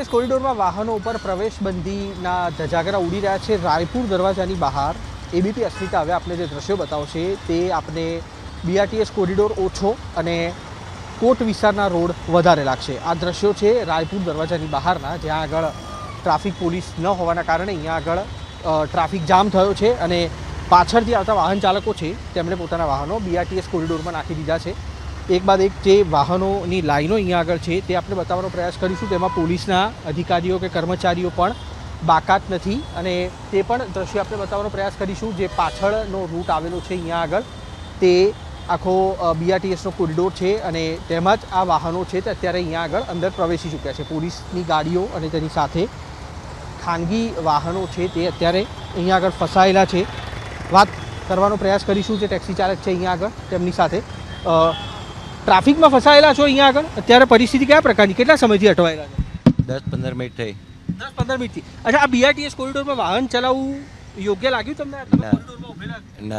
BRTS કોરિડોરમાં વાહનો ઉપર પ્રવેશબંધીના ધજાગરા ઉડી રહ્યા છે. રાયપુર દરવાજાની બહાર એબીપી અસ્મિતા હવે આપણે જે દ્રશ્યો બતાવશે તે આપણે બીઆરટીએસ કોરિડોર ઓછો અને કોટ વિસ્તારના રોડ વધારે લાગશે. આ દ્રશ્યો છે રાયપુર દરવાજાની બહારના, જ્યાં આગળ ટ્રાફિક પોલીસ ન હોવાના કારણે અહીંયા આગળ ટ્રાફિક જામ થયો છે અને પાછળથી આવતા વાહન ચાલકો છે, તેમણે પોતાના વાહનો બીઆરટીએસ કોરિડોરમાં નાખી દીધા છે. એક બાદ એક જે વાહનોની લાઈનો અહીંયા આગળ છે તે આપણે બતાવવાનો પ્રયાસ કરીશું. તેમાં પોલીસના અધિકારીઓ કે કર્મચારીઓ પણ બાકાત નથી અને તે પણ દ્રશ્ય આપણે બતાવવાનો પ્રયાસ કરીશું. જે પાછળનો રૂટ આવેલો છે અહીંયા આગળ, તે આખો બીઆરટીએસનો કોરિડોર છે અને તેમાં જ આ વાહનો છે તે અત્યારે અહીંયા આગળ અંદર પ્રવેશી ચૂક્યા છે. પોલીસની ગાડીઓ અને તેની સાથે ખાનગી વાહનો છે તે અત્યારે અહીંયા આગળ ફસાયેલા છે. વાત કરવાનો પ્રયાસ કરીશું. જે ટેક્સી ચાલક છે અહીંયા આગળ, તેમની સાથે ટ્રાફિકમાં ફસાયેલા છો અહીંયા આગળ? અત્યારે પરિસ્થિતિ કયા પ્રકારની? કેટલા સમયથી અટવાયેલા છે? દસ પંદર મિનિટ થઈ. દસ પંદર મિનિટથી. અચ્છા આ બીઆરટીએસ કોરિડોરમાં વાહન ચલાવવું યોગ્ય લાગ્યું તમને? ના.